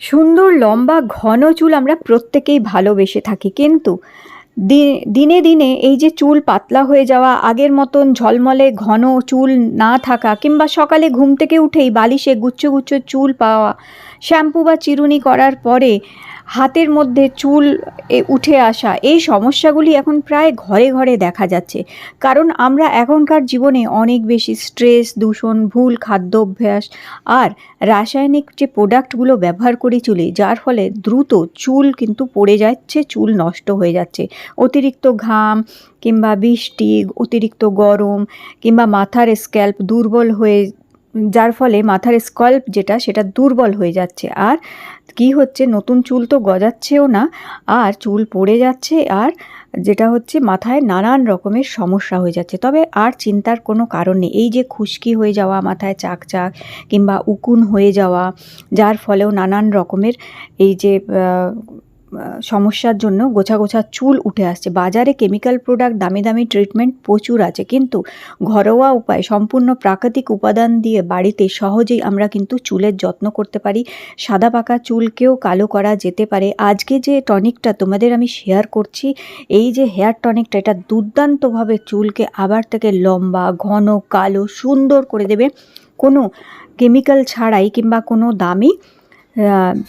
সুন্দর, লম্বা, ঘন চুল আমরা প্রত্যেকেই ভালোবেসে থাকি। কিন্তু দিনে দিনে এই যে চুল পাতলা হয়ে যাওয়া, আগের মতন ঝলমলে ঘন চুল না থাকা, কিংবা সকালে ঘুম থেকে উঠেই বালিশে গুচ্ছ গুচ্ছ চুল পাওয়া, শ্যাম্পু বা চিরুনি করার পরে হাতের মধ্যে চুল উঠে আসা, এই সমস্যাগুলি এখন প্রায় ঘরে ঘরে দেখা যাচ্ছে। কারণ আমরা এখনকার জীবনে অনেক বেশি স্ট্রেস দূষণ, ভুল খাদ্য অভ্যাস আর রাসায়নিক যে প্রোডাক্টগুলো ব্যবহার করে চলি, যার ফলে দ্রুত চুল কিন্তু পড়ে যাচ্ছে, চুল নষ্ট হয়ে যাচ্ছে। অতিরিক্ত ঘাম কিংবা বৃষ্টি, অতিরিক্ত গরম কিংবা মাথার স্ক্যাল্প দুর্বল হয়ে যার ফলে মাথার স্কল্প যেটা, সেটা দুর্বল হয়ে যাচ্ছে। আর কি হচ্ছে? নতুন চুল তো গজাচ্ছেও না। আর চুল পড়ে যাচ্ছে আর যেটা হচ্ছে মাথায় নানান রকমের সমস্যা হয়ে যাচ্ছে। তবে আর চিন্তার কোনো কারণ নেই। এই যে খুশকি হয়ে যাওয়া, মাথায় চাক চাক কিংবা উকুন হয়ে যাওয়া, যার ফলেও নানান রকমের এই যে সমস্যার জন্য গোছা গোছা চুল উঠে আসছে। বাজারে কেমিক্যাল প্রোডাক্ট দামি দামি ট্রিটমেন্ট প্রচুর আছে। কিন্তু ঘরোয়া উপায়, সম্পূর্ণ প্রাকৃতিক উপাদান দিয়ে বাড়িতে সহজেই আমরা কিন্তু চুলের যত্ন করতে পারি। সাদা পাকা চুলকেও কালো করা যেতে পারে। আজকে যে টনিকটা তোমাদের আমি শেয়ার করছি, এই যে হেয়ার টনিকটা এটা দুর্দান্তভাবে চুলকে আবার থেকে লম্বা, ঘন, কালো, সুন্দর করে দেবে। কোনো কেমিক্যাল ছাড়াই কিংবা কোনো দামি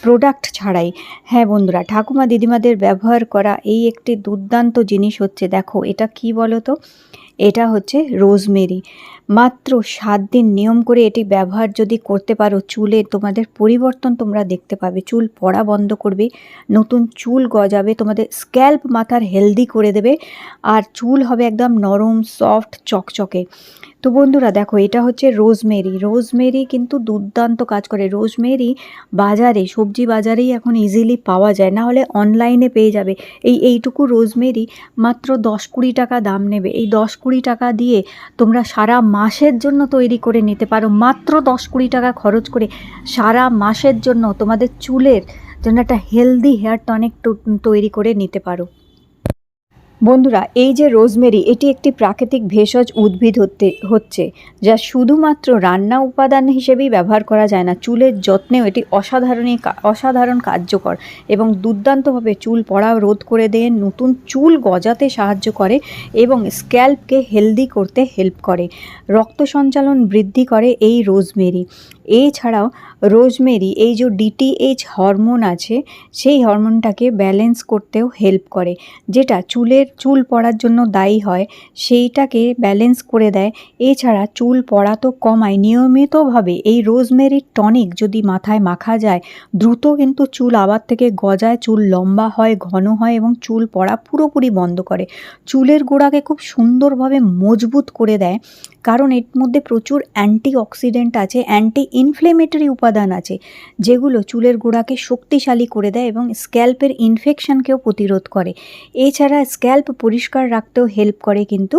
প্রোডাক্ট ছাড়াই। হ্যাঁ বন্ধুরা, ঠাকুমা দিদিমাদের ব্যবহার করা এই একটি দুর্দান্ত জিনিস হচ্ছে, দেখো এটা কি বলো তো এটা হচ্ছে রোজমেরি। মাত্র সাত দিন নিয়ম করে এটি ব্যবহার যদি করতে পারো, চুলে তোমাদের পরিবর্তন তোমরা দেখতে পাবে। চুল পড়া বন্ধ করবে, নতুন চুল গজাবে, তোমাদের স্ক্যাল্প মাথার হেলদি করে দেবে, আর চুল হবে একদম নরম সফট চকচকে। তো বন্ধুরা দেখো, এটা হচ্ছে রোজমেরি। রোজমেরি কিন্তু দুর্দান্ত কাজ করে। রোজমেরি বাজারে, সবজি বাজারেই এখন ইজিলি পাওয়া যায়। না হলে অনলাইনে পেয়ে যাবে। এই এইটুকু রোজমেরি মাত্র দশ কুড়ি টাকা দাম নেবে। এই দশ কুড়ি টাকা দিয়ে তোমরা সারা মাসের জন্য তৈরি করে নিতে পারো। মাত্র দশ কুড়ি টাকা খরচ করে সারা মাসের জন্য তোমাদের চুলের জন্য একটা হেলদি হেয়ার টনিক তৈরি করে নিতে পারো। বন্ধুরা, এই যে রোজমেরি, এটি একটি প্রাকৃতিক ভেষজ উদ্ভিদ হতে, হচ্ছে, যা শুধুমাত্র রান্না উপাদান হিসেবেই ব্যবহার করা যায় না, চুলের যত্নেও এটি অসাধারণই অসাধারণ কার্যকর এবং দুর্দান্তভাবে চুল পড়া রোধ করে দিয়ে, নতুন চুল গজাতে সাহায্য করে এবং স্ক্যাল্পকে হেলদি করতে হেল্প করে। রক্ত সঞ্চালন বৃদ্ধি করে এই রোজমেরি। এছাড়াও রোজমেরি, এই যে ডিটিএইচ হরমোন আছে, সেই হরমোনটাকে ব্যালেন্স করতেও হেল্প করে, যেটা চুলের, চুল পড়ার জন্য দায়ী হয়, সেইটাকে ব্যালেন্স করে দেয়। এছাড়া চুল পড়া তো কমায়, নিয়মিতভাবে এই রোজমেরির টনিক যদি মাথায় মাখা যায়, দ্রুত কিন্তু চুল আবার থেকে গজায়, চুল লম্বা হয়, ঘন হয় এবং চুল পড়া পুরোপুরি বন্ধ করে। চুলের গোড়াকে খুব সুন্দরভাবে মজবুত করে দেয়, কারণ এর মধ্যে প্রচুর অ্যান্টি অক্সিডেন্ট আছে অ্যান্টি ইনফ্লেমেটরি উপাদান আছে, যেগুলো চুলের গোড়াকে শক্তিশালী করে দেয় এবং স্ক্যাল্পের ইনফেকশনকেও প্রতিরোধ করে। এছাড়া স্ক্যাল্প পরিষ্কার রাখতেও হেল্প করে কিন্তু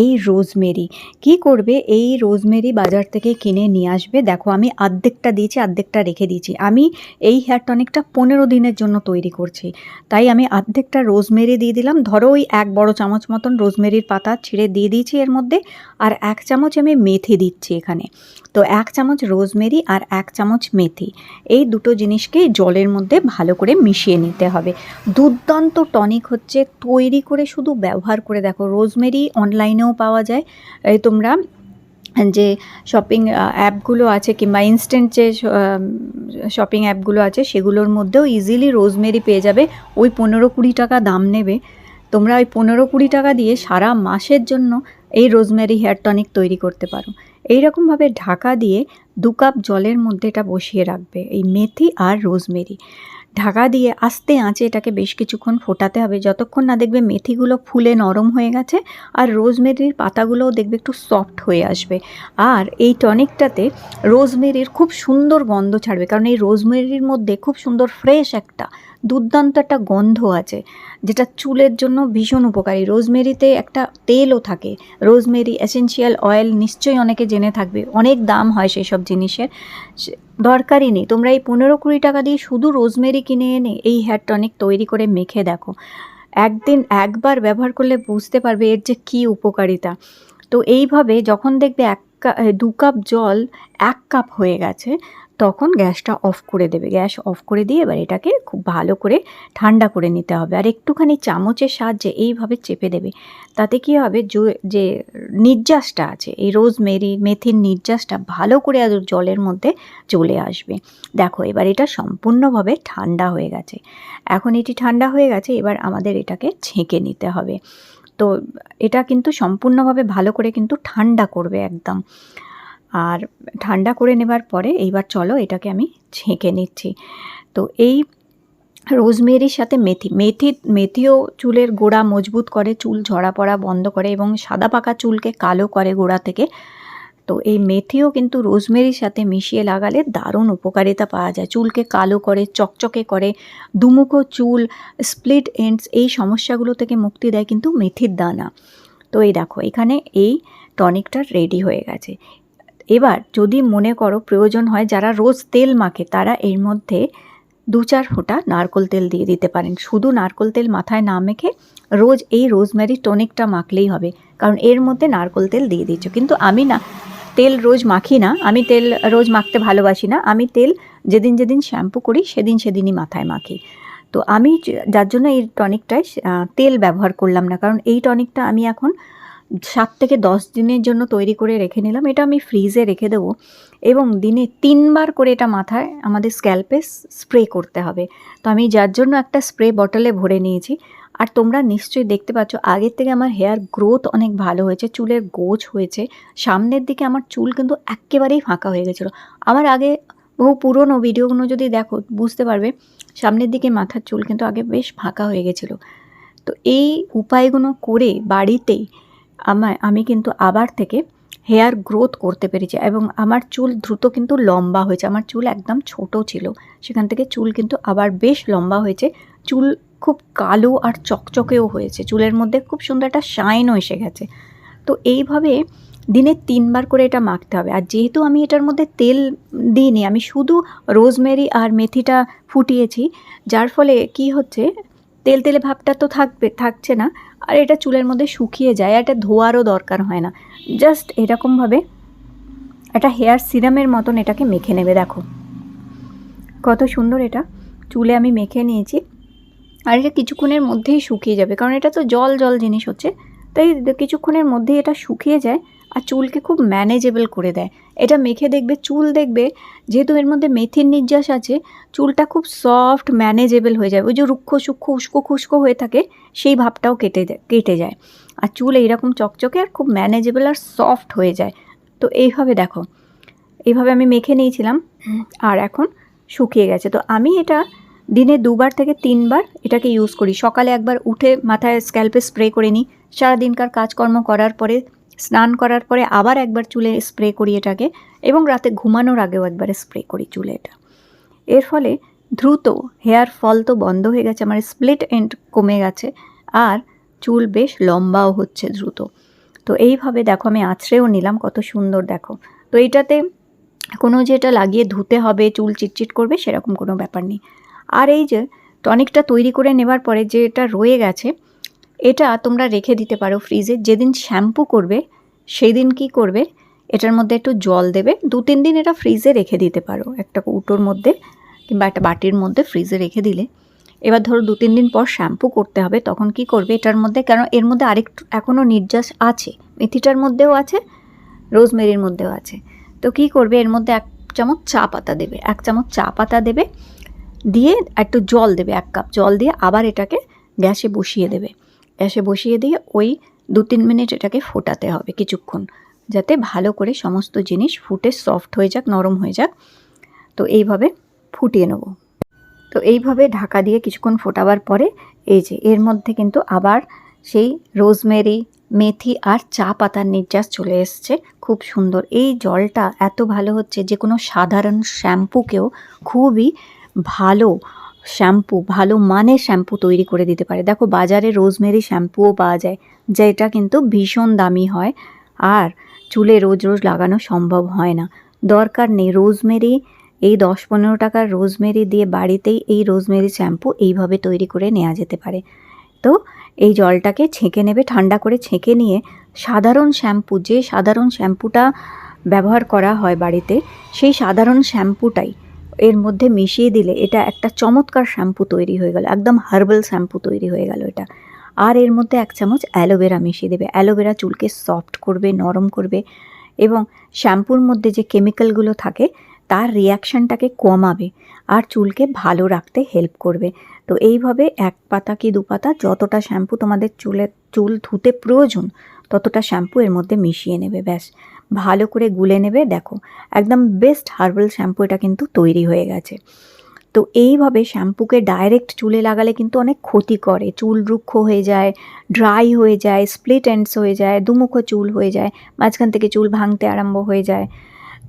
এই রোজমেরি কি করবে? এই রোজমেরি বাজার থেকে কিনে নিয়ে আসবে। দেখো, আমি আর্ধেকটা দিয়েছি, আর্ধেকটা রেখে দিয়েছি। আমি এই হেয়ার টনিকটা পনেরো দিনের জন্য তৈরি করছি। তাই আমি আর্ধেকটা রোজমেরি দিয়ে দিলাম। ধরো ওই এক বড় চামচ মতন রোজমেরির পাতা ছিঁড়ে দিয়ে দিয়েছি এর মধ্যে, আর এক চামচ আমি মেথি দিচ্ছি এখানে। তো এক চামচ রোজমেরি আর এক চামচ মেথি। এই দুটো জিনিসকেই জলের মধ্যে ভালো করে মিশিয়ে নিতে হবে। দুর্দান্ত টনিক হচ্ছে তৈরি করে শুধু ব্যবহার করে দেখো। রোজমেরি অনলাইনেও পাওয়া যায়। তোমরা যে শপিং অ্যাপগুলো আছে কিংবা ইনস্ট্যান্ট যে শপিং অ্যাপগুলো আছে, সেগুলোর মধ্যেও ইজিলি রোজমেরি পেয়ে যাবে। ওই পনেরো কুড়ি টাকা দাম নেবে। তোমরা ওই পনেরো কুড়ি টাকা দিয়ে সারা মাসের জন্য এই রোজমেরি হেয়ার টনিক তৈরি করতে পারো। এই রকমভাবে ঢাকা দিয়ে দু কাপ জলের মধ্যে এটা বসিয়ে রাখবে, এই মেথি আর রোজমেরি। ঢাকা দিয়ে আস্তে আঁচে এটাকে বেশ কিছুক্ষণ ফোটাতে হবে, যতক্ষণ না দেখবে মেথিগুলো ফুলে নরম হয়ে গেছে আর রোজমেরির পাতাগুলোও দেখবে একটু সফট হয়ে আসবে। আর এই টনিকটাতে রোজমেরির খুব সুন্দর গন্ধ ছাড়বে, কারণ এই রোজমেরির মধ্যে খুব সুন্দর ফ্রেশ একটা দুর্দান্ত একটা গন্ধ আছে, যেটা চুলের জন্য ভীষণ উপকারী। রোজমেরিতে একটা তেলও থাকে। রোজমেরি এসেনশিয়াল অয়েল নিশ্চয়ই অনেকে জেনে থাকবে, অনেক দাম হয় সেই সব জিনিসের দরকারই নেই। তোমরা এই পনেরো কুড়ি টাকা দিয়ে শুধু রোজমেরি কিনে এনে এই হেয়ার টনিক তৈরি করে মেখে দেখো। একদিন একবার ব্যবহার করলে বুঝতে পারবে এর যে কী উপকারিতা। তো এইভাবে যখন দেখবে এক দু কাপ জল এক কাপ হয়ে গেছে তখন গ্যাসটা অফ করে দেবে। গ্যাস অফ করে দিয়ে এবার এটাকে খুব ভালো করে ঠান্ডা করে নিতে হবে। আর একটুখানি চামচের সাহায্যে এইভাবে চেপে দেবে। তাতে কি হবে? যে নির্যাসটা আছে, এই রোজমেরি, মেথির নির্যাসটা ভালো করে আর জলের মধ্যে চলে আসবে। দেখো, এবার এটা সম্পূর্ণভাবে ঠান্ডা হয়ে গেছে। এখন এটি ঠান্ডা হয়ে গেছে, এবার আমাদের এটাকে ছেঁকে নিতে হবে। তো এটা কিন্তু সম্পূর্ণভাবে ভালো করে কিন্তু ঠান্ডা করবে একদম। আর ঠান্ডা করে নেবার পরে এইবার চলো এটাকে আমি ছেঁকে নিচ্ছি। তো এই রোজমেরির সাথে মেথি মেথি, মেথিও চুলের গোড়া মজবুত করে, চুল ঝরা পড়া বন্ধ করে এবং সাদা পাকা চুলকে কালো করে গোড়া থেকে। তো এই মেথিও কিন্তু রোজমেরির সাথে মিশিয়ে লাগালে দারুণ উপকারিতা পাওয়া যায়। চুলকে কালো করে, চকচকে করে, দুমুখো চুল, স্প্লিট এন্ডস এই সমস্যাগুলো থেকে মুক্তি দেয় কিন্তু মেথির দানা। তো এই দেখো, এখানে এই টনিকটা রেডি হয়ে গেছে। এবার যদি মনে করো প্রয়োজন হয় যারা রোজ তেল মাখে, তারা এর মধ্যে দু চার ফোঁটা নারকোল তেল দিয়ে দিতে পারেন। শুধু নারকোল তেল মাথায় না মেখে রোজ এই রোজমেরি টনিকটা মাখলেই হবে। কারণ এর মধ্যে নারকোল তেল দিয়ে দিচ্ছ কিন্তু আমি না, তেল রোজ মাখি না। আমি তেল রোজ মাখতে ভালোবাসি না। আমি তেল যেদিন যেদিন শ্যাম্পু করি, সেদিন সেদিনই মাথায় মাখি। তো আমি যার জন্য এই টনিকটায় তেল ব্যবহার করলাম না। কারণ এই টনিকটা আমি এখন সাত থেকে দশ দিনের জন্য তৈরি করে রেখে নিলাম। এটা আমি ফ্রিজে রেখে দেবো এবং দিনে তিনবার করে এটা মাথায় আমাদের স্ক্যাল্পে স্প্রে করতে হবে। তো আমি যার জন্য একটা স্প্রে বটলে ভরে নিয়েছি, আর তোমরা নিশ্চয়ই দেখতে পাচ্ছ, আগের থেকে আমার হেয়ার গ্রোথ অনেক ভালো হয়েছে, চুলের গোছ হয়েছে। সামনের দিকে আমার চুল কিন্তু একেবারেই ফাঁকা হয়ে গেছিল। আমার আগে বহু পুরনো ভিডিওগুলো যদি দেখো, বুঝতে পারবে, সামনের দিকে মাথার চুল কিন্তু আগে বেশ ফাঁকা হয়ে গেছিল। তো এই উপায়গুলো করে বাড়িতেই আমার আমি কিন্তু আবার থেকে হেয়ার গ্রোথ করতে পেরেছি এবং আমার চুল দ্রুত কিন্তু লম্বা হয়েছে। আমার চুল একদম ছোট ছিল। সেখান থেকে চুল কিন্তু আবার বেশ লম্বা হয়েছে। চুল খুব কালো আর চকচকেও হয়েছে। চুলের মধ্যে খুব সুন্দর একটা শাইনও এসে গেছে। তো এইভাবে দিনে তিনবার করে এটা মাখতে হবে। আর যেহেতু আমি এটার মধ্যে তেল দিইনি, আমি শুধু রোজমেরি আর মেথিটা ফুটিয়েছি, যার ফলে কি হচ্ছে তেল তেলে ভাবটা তো থাকবে, থাকছে না। আর এটা চুলের মধ্যে শুকিয়ে যায় এটা ধোয়ারও দরকার হয় না। জাস্ট এরকমভাবে একটা হেয়ার সিরামের মতন এটাকে মেখে নেবে, দেখো। কত সুন্দর এটা। চুলে আমি মেখে নিয়েছি। আর এটা কিছুক্ষণের মধ্যেই শুকিয়ে যাবে, কারণ এটা তো জল জল জিনিস হচ্ছে। তাই কিছুক্ষণের মধ্যেই এটা শুকিয়ে যায় আর চুলকে খুব ম্যানেজেবল করে দেয়। এটা মেখে দেখবে চুল দেখবে যেহেতু এর মধ্যে মেথির নির্যাস আছে চুলটা খুব সফট ম্যানেজেবল হয়ে যায়। ওই যে রুক্ষ সূক্ষ্ম উস্কো খুস্কো হয়ে থাকে সেই ভাবটাও কেটে যায় কেটে যায়। আর চুল এইরকম চকচকে আর খুব ম্যানেজেবল আর সফট হয়ে যায়। তো এইভাবে দেখো। এইভাবে আমি মেখে নিয়েছিলাম আর এখন শুকিয়ে গেছে। তো আমি এটা দিনে দুবার থেকে তিনবার এটাকে ইউজ করি। সকালে একবার উঠে মাথায় স্ক্যাল্পে স্প্রে করে নিই। সারাদিনকার কাজকর্ম করার পরে, স্নান করার পরে আবার একবার চুলে স্প্রে করি এটাকে এবং রাতে ঘুমানোর আগেও একবার স্প্রে করি চুলে এটা। এর ফলে দ্রুত হেয়ার ফল তো বন্ধ হয়ে গেছে, আমার স্প্লিট এন্ড কমে গেছে আর চুল বেশ লম্বাও হচ্ছে দ্রুত। তো এইভাবে দেখো আমি আছড়েও নিলাম, কত সুন্দর দেখো। তো এটাতে কোনো যেটা লাগিয়ে ধুতে হবে, চুল চিটচিট করবে সেরকম কোনো ব্যাপার নেই। আর এই যে টনিকটা তৈরি করে নেবার পরে যে এটা রয়ে গেছে, এটা তোমরা রেখে দিতে পারো ফ্রিজে। যেদিন শ্যাম্পু করবে সেই দিন কী করবে, এটার মধ্যে একটু জল দেবে। দু তিন দিন এটা ফ্রিজে রেখে দিতে পারো। একটা কৌটোর মধ্যে কিংবা একটা বাটির মধ্যে ফ্রিজে রেখে দিলে। এবার ধরো দু তিন দিন পর শ্যাম্পু করতে হবে, তখন কি করবে এটার মধ্যে? কারণ এর মধ্যে আরেকটু এখনও নির্যাস আছে। মেথিটার মধ্যেও আছে, রোজমেরির মধ্যেও আছে। তো কি করবে? এর মধ্যে এক চামচ চা পাতা দেবে। এক চামচ চা পাতা দেবে। দিয়ে একটু জল দেবে, এক কাপ জল দিয়ে আবার এটাকে গ্যাসে বসিয়ে দেবে। গ্যাসে বসিয়ে দিয়ে ওই দু তিন মিনিট এটাকে ফোটাতে হবে কিছুক্ষণ, যাতে ভালো করে সমস্ত জিনিস ফুটে সফট হয়ে যাক, নরম হয়ে যাক। তো এইভাবে ফুটিয়ে নেব। তো এইভাবে ঢাকা দিয়ে কিছুক্ষণ ফোটাবার পরে এই যে, এর মধ্যে কিন্তু আবার সেই রোজমেরি, মেথি আর চা পাতার নির্যাস চলে এসছে। খুব সুন্দর। এই জলটা এত ভালো হচ্ছে যে কোনো সাধারণ শ্যাম্পুকেও খুবই ভালো শ্যাম্পু, ভালো মানের শ্যাম্পু তৈরি করে দিতে পারে। দেখো, বাজারে রোজমেরি শ্যাম্পুও পাওয়া যায়, যেটা কিন্তু ভীষণ দামি হয় আর চুলে রোজ রোজ লাগানো সম্ভব হয় না। দরকার নেই রোজমেরি, এই দশ পনেরো টাকার রোজমেরি দিয়ে বাড়িতেই এই রোজমেরি শ্যাম্পু এইভাবে তৈরি করে নেওয়া যেতে পারে। তো এই জলটাকে ছেঁকে নেবে, ঠান্ডা করে ছেঁকে নিয়ে সাধারণ শ্যাম্পু, যে সাধারণ শ্যাম্পুটা ব্যবহার করা হয় বাড়িতে, সেই সাধারণ শ্যাম্পুটাই এর মধ্যে মিশিয়ে দিলে এটা একটা চমৎকার শ্যাম্পু তৈরি হয়ে গেল, একদম হার্বাল শ্যাম্পু তৈরি হয়ে গেল এটা। আর এর মধ্যে এক চামচ অ্যালোভেরা মিশিয়ে দেবে। অ্যালোভেরা চুলকে সফট করবে, নরম করবে এবং শ্যাম্পুর মধ্যে যে কেমিক্যালগুলো থাকে, তার রিয়াকশানটাকে কমাবে আর চুলকে ভালো রাখতে হেল্প করবে। তো এইভাবে এক পাতা কি দু পাতা যতটা শ্যাম্পু তোমাদের চুলে, চুল ধুতে প্রয়োজন ততটা শ্যাম্পু এর মধ্যে মিশিয়ে নেবে, ব্যাস। ভালো করে গুলে নেবে, দেখো, একদম বেস্ট হার্বাল শ্যাম্পু এটা কিন্তু তৈরি হয়ে গেছে। তো এইভাবে শ্যাম্পুকে ডাইরেক্ট চুলে লাগালে কিন্তু অনেক ক্ষতি করে। চুল রুক্ষ হয়ে যায় ড্রাই হয়ে যায় স্প্লিট এন্ডস হয়ে যায়, দুমুখো চুল হয়ে যায়, মাঝখান থেকে চুল ভাঙতে আরম্ভ হয়ে যায়।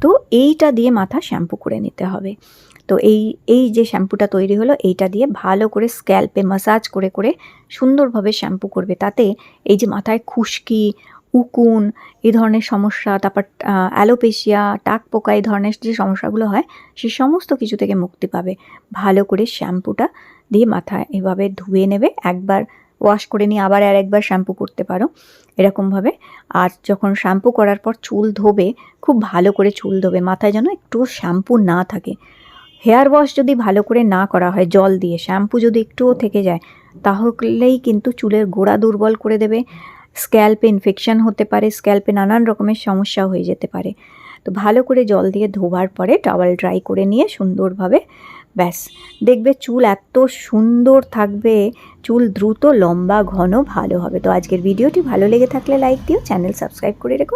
তো এইটা দিয়ে মাথা শ্যাম্পু করে নিতে হবে। তো এই এই যে শ্যাম্পুটা তৈরি হলো, এইটা দিয়ে ভালো করে স্ক্যাল্পে মাসাজ করে করে সুন্দরভাবে শ্যাম্পু করবে। তাতে এই যে মাথায় খুশকি উকুন এই ধরনের সমস্যা, তারপর অ্যালোপেশিয়া, টাক পোকা, এই ধরনের যে সমস্যাগুলো হয়, সে সমস্ত কিছু থেকে মুক্তি পাবে। ভালো করে শ্যাম্পুটা দিয়ে মাথায় এভাবে ধুয়ে নেবে, একবার ওয়াশ করে নিয়ে আবার আর একবার শ্যাম্পু করতে পারো এরকমভাবে। আর যখন শ্যাম্পু করার পর চুল ধোবে, খুব ভালো করে চুল ধোবে, মাথায় যেন একটু শ্যাম্পু না থাকে। হেয়ার ওয়াশ যদি ভালো করে না করা হয়, জল দিয়ে, শ্যাম্পু যদি একটুও থেকে যায়, তাহলেই কিন্তু চুলের গোড়া দুর্বল করে দেবে। স্ক্যাল্পে ইনফেকশান হতে পারে, স্ক্যাল্পে নানান রকমের সমস্যা হয়ে যেতে পারে। তো ভালো করে জল দিয়ে ধোবার পরে টাওয়াল ড্রাই করে নিয়ে সুন্দরভাবে ব্যাস। দেখবে চুল এত সুন্দর থাকবে, চুল দ্রুত, লম্বা, ঘন, ভালো হবে। তো আজকের ভিডিওটি ভালো লেগে থাকলে লাইক দিও চ্যানেল সাবস্ক্রাইব করে রেখো।